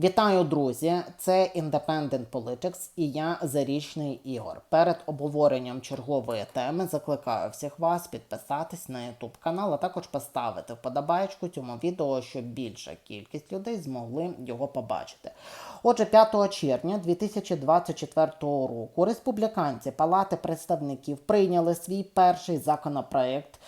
Вітаю, друзі! Це Independent Politics і я Зарічний Ігор. Перед обговоренням чергової теми закликаю всіх вас підписатись на YouTube канал, а також поставити вподобайку цьому відео, щоб більша кількість людей змогли його побачити. Отже, 5 червня 2024 року республіканці Палати представників прийняли свій перший законопроект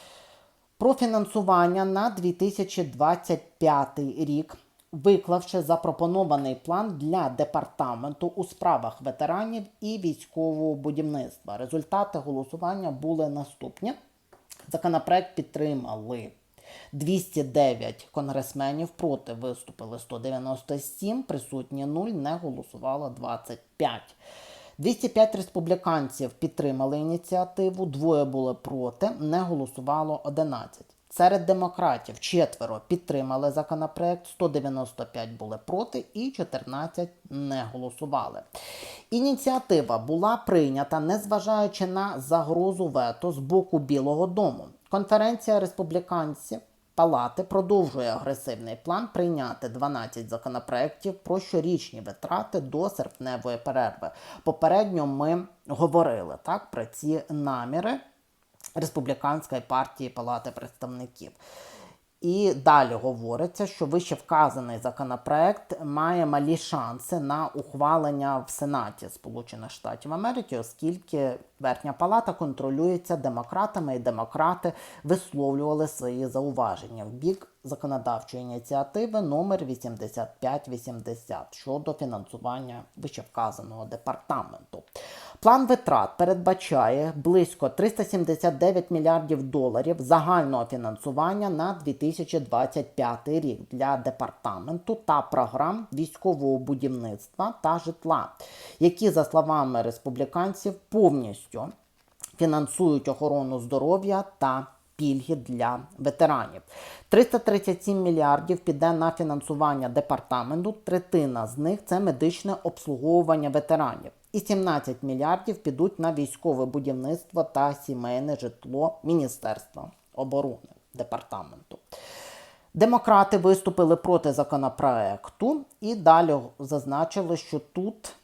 про фінансування на 2025 рік, виклавши запропонований план для департаменту у справах ветеранів і військового будівництва. Результати голосування були наступні. Законопроект підтримали 209 конгресменів, проти виступили 197, присутні 0, не голосувало 25. 205 республіканців підтримали ініціативу, двоє були проти, не голосувало 11. Серед демократів четверо підтримали законопроект, 195 були проти і 14 не голосували. Ініціатива була прийнята, незважаючи на загрозу вето з боку Білого Дому. Конференція республіканців Палати продовжує агресивний план прийняти 12 законопроєктів про щорічні витрати до серпневої перерви. Попередньо ми говорили так про ці наміри республіканської партії Палати представників. І далі говориться, що вище вказаний законопроект має малі шанси на ухвалення в Сенаті Сполучених Штатів Америки, оскільки Верхня Палата контролюється демократами, і демократи висловлювали свої зауваження в бік законодавчої ініціативи номер 8580 щодо фінансування вищевказаного департаменту. План витрат передбачає близько 379 мільярдів доларів загального фінансування на 2025 рік для департаменту та програм військового будівництва та житла, які, за словами республіканців, повністю фінансують охорону здоров'я та пільги для ветеранів. 337 мільярдів піде на фінансування департаменту. Третина з них це медичне обслуговування ветеранів. І 17 мільярдів підуть на військове будівництво та сімейне житло Міністерства оборони департаменту. Демократи виступили проти законопроекту і далі зазначили, що тут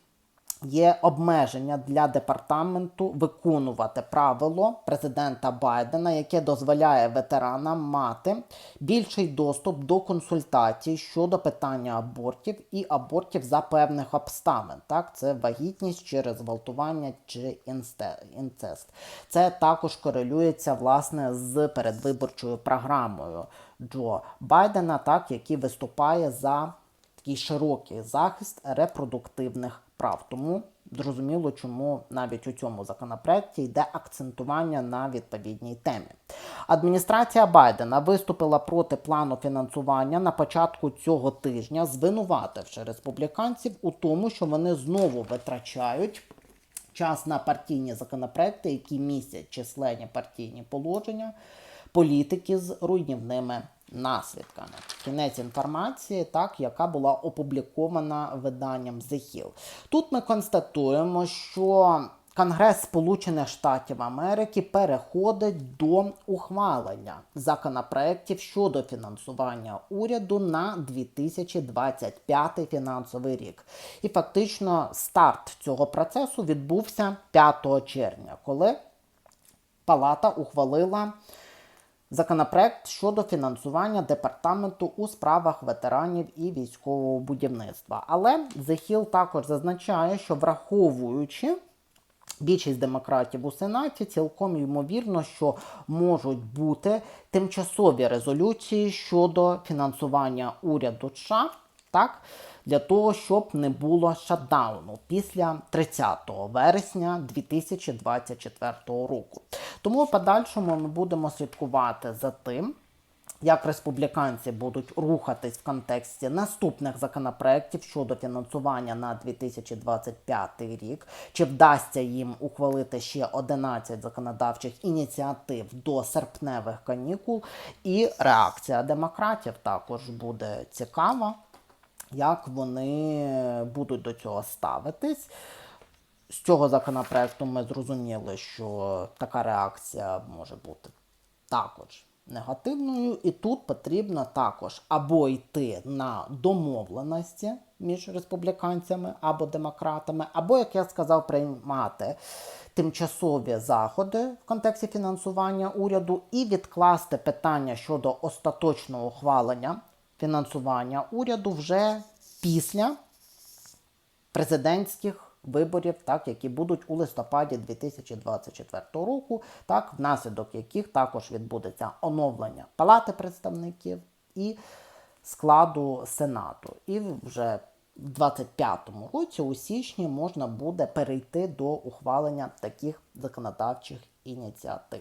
є обмеження для департаменту виконувати правило президента Байдена, яке дозволяє ветеранам мати більший доступ до консультацій щодо питання абортів і абортів за певних обставин. Так, це вагітність через зґвалтування чи інцест. Це також корелюється власне з передвиборчою програмою Джо Байдена, так, який виступає за такий широкий захист репродуктивних прав. Тому зрозуміло, чому навіть у цьому законопроекті йде акцентування на відповідній темі. Адміністрація Байдена виступила проти плану фінансування на початку цього тижня, звинувативши республіканців у тому, що вони знову витрачають. Час на партійні законопроекти, які містять численні партійні положення, політики з руйнівними наслідками. Кінець інформації, так, яка була опублікована виданням The Hill. Тут ми констатуємо, що Конгрес Сполучених Штатів Америки переходить до ухвалення законопроєктів щодо фінансування уряду на 2025 фінансовий рік. І фактично старт цього процесу відбувся 5 червня, коли Палата ухвалила законопроект щодо фінансування департаменту у справах ветеранів і військового будівництва. Але Hill також зазначає, що враховуючи більшість демократів у Сенаті, цілком ймовірно, що можуть бути тимчасові резолюції щодо фінансування уряду США, так? Для того, щоб не було шатдауну після 30 вересня 2024 року. Тому в подальшому ми будемо слідкувати за тим, як республіканці будуть рухатись в контексті наступних законопроєктів щодо фінансування на 2025 рік, чи вдасться їм ухвалити ще 11 законодавчих ініціатив до серпневих канікул, і реакція демократів також буде цікава, як вони будуть до цього ставитись. З цього законопроекту ми зрозуміли, що така реакція може бути також негативною, і тут потрібно також або йти на домовленості між республіканцями або демократами, або, як я сказав, приймати тимчасові заходи в контексті фінансування уряду і відкласти питання щодо остаточного ухвалення фінансування уряду вже після президентських виборів, так, які будуть у листопаді 2024 року, так, внаслідок яких також відбудеться оновлення Палати представників і складу Сенату. І вже в 2025 році, у січні, можна буде перейти до ухвалення таких законодавчих ініціатив.